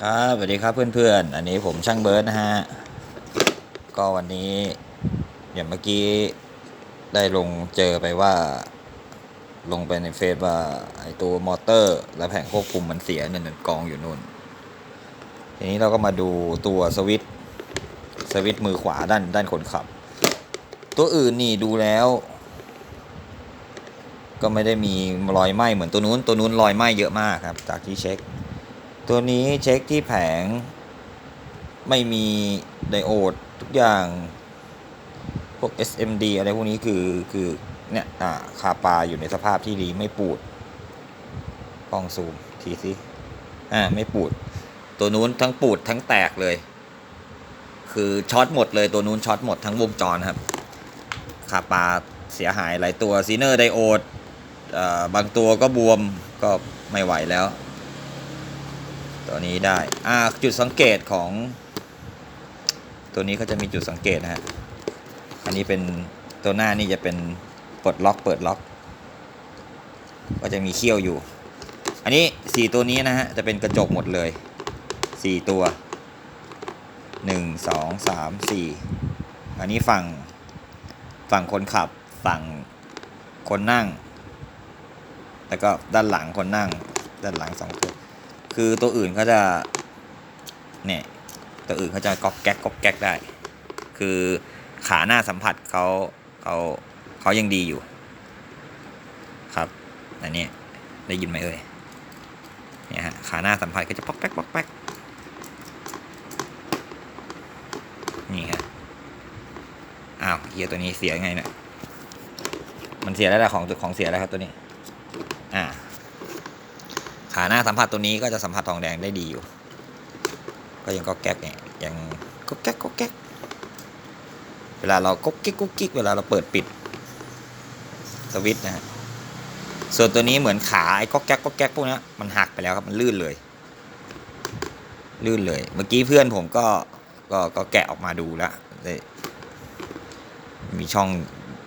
ครับสวัสดีครับเพื่อนๆ อันนี้ผมช่างเบิร์ดนะฮะ ก็วันนี้อย่างเมื่อกี้ได้ลงเจอไปว่า ลงไปในเฟซว่าไอตัวมอเตอร์ และแผงควบคุมมันเสียเนี่ยกองอยู่นู่น ทีนี้เราก็มาดูตัวสวิตสวิตมือขวาด้านด้านคนขับ ตัวอื่นนี่ดูแล้ว ก็ไม่ได้มีรอยไหม้เหมือนตัวนู้น ตัวนู้นรอยไหม้เยอะมากครับ จากที่เช็ค ตัวนี้เช็คที่แผง ไม่มีไดโอดทุกอย่าง พวก SMD อะไรพวกนี้คือคือเนี่ยอ่าคาปาอยู่ในสภาพที่ดีไม่ปูดกล้องซูมทีสิอ่าไม่ปูด ตัวนู้นทั้งปูดทั้งแตกเลย คือช็อตหมดเลยตัวนู้นช็อตหมดทั้งวงจรครับคาปาเสียหายหลายตัวซีเนอร์ไดโอดอ่าบางตัวก็บวมก็ไม่ไหวแล้ว ตัวนี้ได้ อ่า จุดสังเกตของ ตัวนี้เขาจะมีจุดสังเกตนะฮะ อันนี้เป็นตัวหน้านี่จะเป็นปลดล็อกเปิดล็อก ก็จะมีเขี้ยวอยู่ อันนี้สี่ตัวนี้นะฮะ จะเป็นกระจกหมดเลยสี่ตัวหนึ่งสองสามสี่อันนี้ฝั่งฝั่งคนขับฝั่งคนนั่ง แล้วก็ด้านหลังคนนั่ง ด้านหลังสองตัว คือตัวอื่นเขาจะเนี่ยตัวอื่นเขาจะก๊อกแก๊กก๊อกแก๊กได้ คือขาหน้าสัมผัสเขาเขาเขายังดีอยู่ ครับอันนี้ได้ยินไหมเอ่ยเนี่ยฮะขาหน้าสัมผัสก็จะป๊อกแป๊กป๊อกแป๊กนี่ฮะอ้าวเฮียตัวนี้เสียไงเนี่ยมันเสียแล้วแหละของของเสียแล้วครับตัวนี้ อ่า ขาหน้าสัมผัสตัวนี้ก็จะสัมผัสทองแดงได้ดีอยู่ ก็ยังก็แก๊กเนี่ยยังก็แก๊กก็แก๊กเวลาเราก็กิ๊กก็กิ๊กเวลาเราเปิดปิดสวิตช์นะฮะส่วนตัวนี้เหมือนขาไอ้ก็แก๊กก็แก๊กพวกนี้มันหักไปแล้วครับมันลื่นเลย ลื่นเลย เมื่อกี้เพื่อนผมก็ก็ก็แกะออกมาดูแล้วได้มีช่อง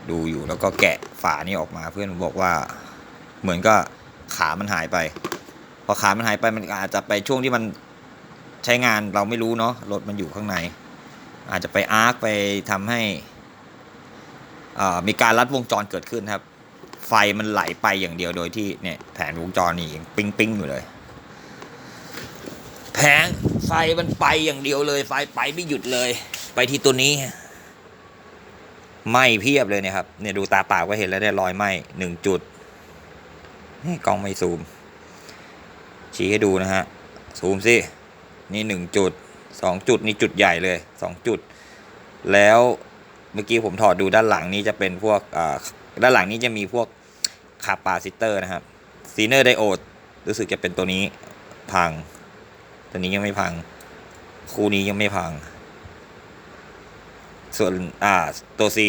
ดูอยู่แล้วก็แกะฝานี่ออกมาเพื่อนผมบอกว่า เหมือนก็ขามันหายไป พอขามันหายไปมันอาจจะไปช่วงที่มันใช้งานเราไม่รู้เนาะรถมันอยู่ข้างใน อาจจะไปอาร์คไปทำให้มีการลัดวงจรเกิดขึ้นครับ ไฟมันไหลไปอย่างเดียวโดยที่เนี่ยแผนวงจรนี่ปิ้งปิ้งอยู่เลย แผงไฟมันไปอย่างเดียวเลย ไฟไปไม่หยุดเลย ไปที่ตัวนี้ไหมเพียบเลยเนี่ยครับเนี่ยดูตาเปล่าก็เห็นแล้วได้รอยไหมหนึ่งจุดนี่กล้องไม่ซูม ชี้ให้ดูนะฮะ ซูมสินี่หนึ่งจุดสองจุดนี่จุดใหญ่เลยสองจุด แล้วเมื่อกี้ผมถอดดูด้านหลังนี้จะเป็นพวกอ่าด้านหลังนี้จะมีพวกคาปาซิเตอร์นะครับซีเนอร์ไดโอดรู้สึกจะเป็นตัวนี้พัง ตัวนี้ยังไม่พัง คู่นี้ยังไม่พัง ส่วนอ่าตัว C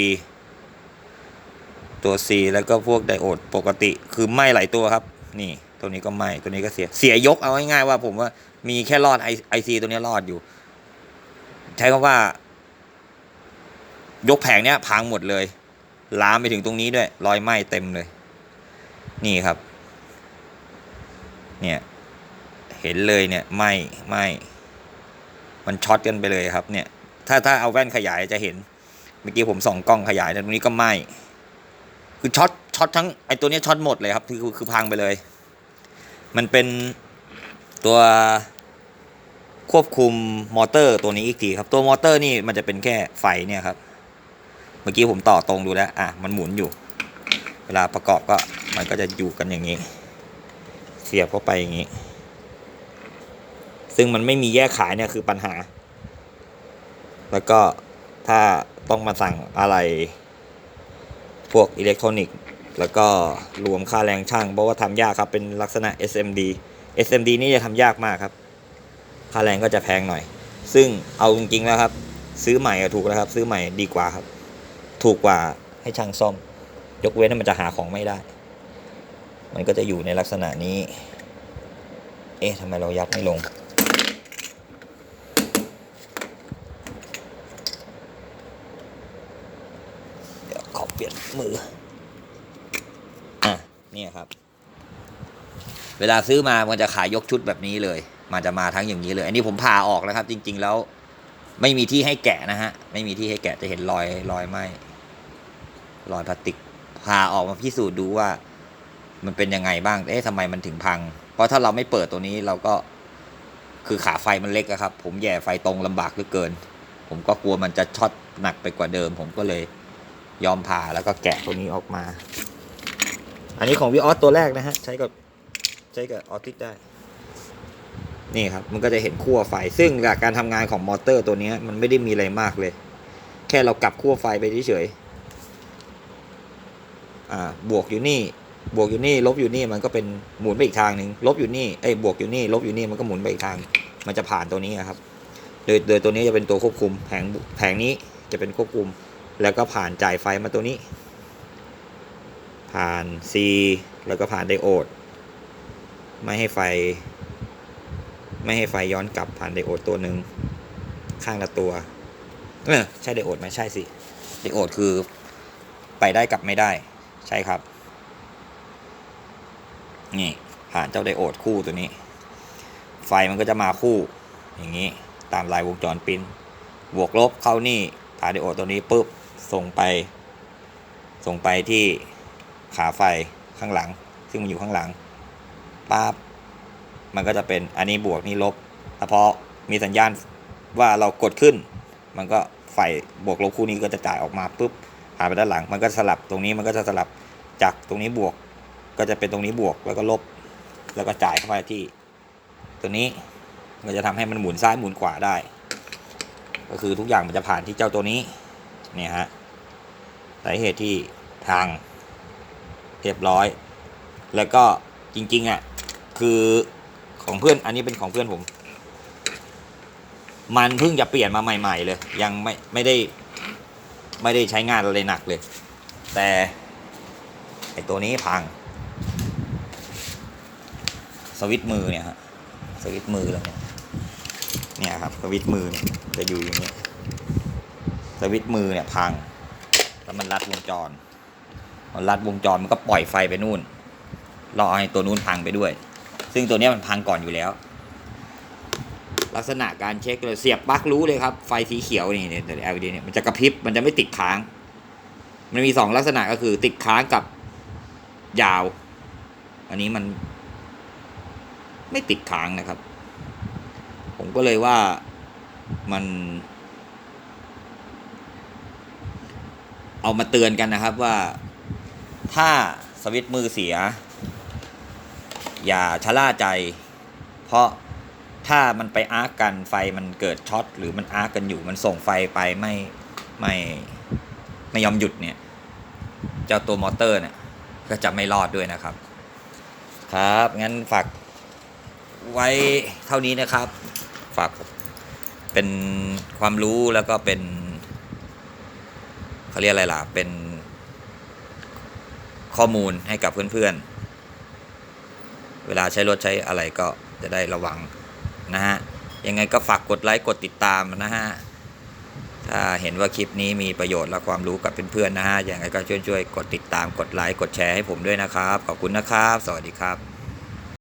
ตัว C แล้วก็พวกไดโอดปกติคือไหม้หลายตัวครับ นี่ ตัวนี้ก็ไม้ตัวนี้ก็เสีย เสียยกเอาง่ายๆว่า ผมว่ามีแค่รอดไอซีตัวนี้รอดอยู่ ใช้คำว่า ยกแผงเนี้ยพังหมดเลย ลามไปถึงตรงนี้ด้วย รอยไหม้เต็มเลย นี่ครับ เนี่ย เห็นเลยเนี่ยไหม้ไหม้มันช็อตกันไปเลยครับ เนี่ย ถ้าถ้าเอาแว่นขยายจะเห็น เมื่อกี้ผมส่องกล้องขยายแต่ตรงนี้ก็ไหม้คือช็อตช็อตทั้งไอตัวนี้ช็อตหมดเลยครับ คือคือพังไปเลย มันเป็นตัวควบคุมมอเตอร์ตัวนี้อีกทีครับตัวมอเตอร์นี่มันจะเป็นแค่ไฟเนี่ยครับ เมื่อกี้ผมต่อตรงดูแล้วอะมันหมุนอยู่ เวลาประกอบก็มันก็จะอยู่กันอย่างนี้ เสียบเข้าไปอย่างนี้ ซึ่งมันไม่มีแยกขายเนี่ยคือปัญหา แล้วก็ถ้าต้องมาสั่งอะไร พวกอิเล็กทรอนิกส์ แล้วก็รวมค่าแรงช่าง เพราะว่าทำยากครับ เป็นลักษณะ SMD SMD นี่จะทำยากมากครับ ค่าแรงก็จะแพงหน่อย ซึ่งเอาจริงๆแล้วครับ ซื้อใหม่ถูกแล้วครับ ซื้อใหม่ดีกว่าครับ ถูกกว่าให้ช่างซ่อม ยกเว้นมันจะหาของไม่ได้ มันก็จะอยู่ในลักษณะนี้ เอ๊ะทำไมเรายัดไม่ลงเดี๋ยวขอเปลี่ยนมือ เนี่ยครับ เวลาซื้อมามันจะขายยกชุดแบบนี้เลย มันจะมาทั้งอย่างนี้เลย อันนี้ผมผ่าออกแล้วครับ จริง ๆ แล้ว ไม่มีที่ให้แกะนะฮะ ไม่มีที่ให้แกะจะเห็นรอยรอยไหมรอยพลาสติกผ่าออกมาพิสูจน์ดูว่า มันเป็นยังไงบ้าง เอ๊ะทำไมมันถึงพัง เพราะถ้าเราไม่เปิดตัวนี้เราก็คือขาไฟมันเล็กครับ ผมแย่ไฟตรงลำบากเหลือเกิน ผมก็กลัวมันจะช็อตหนักไปกว่าเดิม ผมก็เลยยอมผ่าแล้วก็แกะตัวนี้ออกมา อันนี้ของวิออสตัวแรกนะฮะ ใช้กับใช้กับออทิสได้ นี่ครับ มันก็จะเห็นขั้วไฟ ซึ่งจากการทำงานของมอเตอร์ตัวนี้มันไม่ได้มีอะไรมากเลย แค่เรากลับขั้วไฟไปเฉยอ่าบวกอยู่นี่ บวกอยู่นี่ ลบอยู่นี่มันก็เป็นหมุนไปอีกทางหนึ่งลบอยู่นี่เอ้ยบวกอยู่นี่ ลบอยู่นี่มันก็หมุนไปอีกทาง มันจะผ่านตัวนี้ครับโดยโดยตัวนี้จะเป็นตัวควบคุมแผงแผงนี้จะเป็นควบคุม แล้วก็ผ่านจ่ายไฟมาตัวนี้ ผ่าน C แล้วก็ผ่านไดโอด ไม่ให้ไฟ ไม่ให้ไฟย้อนกลับผ่านไดโอดตัวหนึ่งข้างละตัว เออใช่ไดโอดไหมใช่สิ ไดโอดคือไปได้กลับไม่ได้ใช่ครับ นี่ผ่านเจ้าไดโอดคู่ตัวนี้ ไฟมันก็จะมาคู่ อย่างนี้ตามลายวงจรปิ้นบวกลบเข้านี่ผ่านไดโอดตัวนี้ปุ๊บส่งไป ส่งไปที่ ขาไฟข้างหลัง ซึ่งมันอยู่ข้างหลังปั๊บมันก็จะเป็นอันนี้บวกนี่ลบแต่พอมีสัญญาณว่าเรากดขึ้น มันก็ไฟบวกลบคู่นี้ก็จะจ่ายออกมาปุ๊บผ่านไปด้านหลัง มันก็สลับตรงนี้มันก็จะสลับจากตรงนี้บวก ก็จะเป็นตรงนี้บวกแล้วก็ลบ แล้วก็จ่ายเข้าไปที่ ตัวนี้มันจะทำให้มันหมุนซ้ายหมุนขวาได้ ก็คือทุกอย่างมันจะผ่านที่เจ้าตัวนี้เนี่ยฮะสาเหตุที่ทาง เรียบร้อย แล้วก็จริงๆอะคือของเพื่อนอันนี้เป็นของเพื่อนผม มันเพิ่งจะเปลี่ยนมาใหม่ ๆ เลย ยังไม่ไม่ได้ ไม่ได้ใช้งานอะไรหนักเลย แต่ไอตัวนี้พัง สวิตมือเนี่ยฮะสวิตมือแล้วเนี่ยเนี่ยครับสวิตมือเนี่ยจะอยู่อย่างนี้สวิตมือเนี่ยพัง แล้วมันรัดวงจร รัดวงจรมันก็ปล่อยไฟไปนู่นรอให้ตัวนู้นพังไปด้วย ซึ่งตัวนี้มันพังก่อนอยู่แล้ว ลักษณะการเช็คเลยเสียบปลั๊กรู้เลยครับ ไฟสีเขียวนี่เนี่ย LED เนี่ยมันจะกระพริบมันจะไม่ติดค้าง มันมีสองลักษณะก็คือติดค้างกับยาว อันนี้มัน ไม่ติดค้างนะครับ ผมก็เลยว่ามัน เอามาเตือนกันนะครับว่า ถ้าสวิตช์มือเสีย อย่าชะล่าใจ เพราะถ้ามันไปอาร์กกันไฟมันเกิดช็อตหรือมันอาร์กกันอยู่มันส่งไฟไปไม่ไม่ไม่ยอมหยุดเนี่ยเจ้าตัวมอเตอร์เนี่ยก็จะไม่รอดด้วยนะครับ ครับงั้นฝากไว้เท่านี้นะครับ ฝากเป็นความรู้แล้วก็เป็นเขาเรียกอะไรล่ะเป็น ข้อมูลให้กับเพื่อนๆ เวลาใช้รถใช้อะไรก็จะได้ระวังนะฮะ ยังไงก็ฝากกดไลค์กดติดตามนะฮะ ถ้าเห็นว่าคลิปนี้มีประโยชน์และความรู้กับเพื่อนๆนะฮะ ยังไงก็ช่วยๆกดติดตามกดไลค์กดแชร์ให้ผมด้วยนะครับ ขอบคุณนะครับ สวัสดีครับ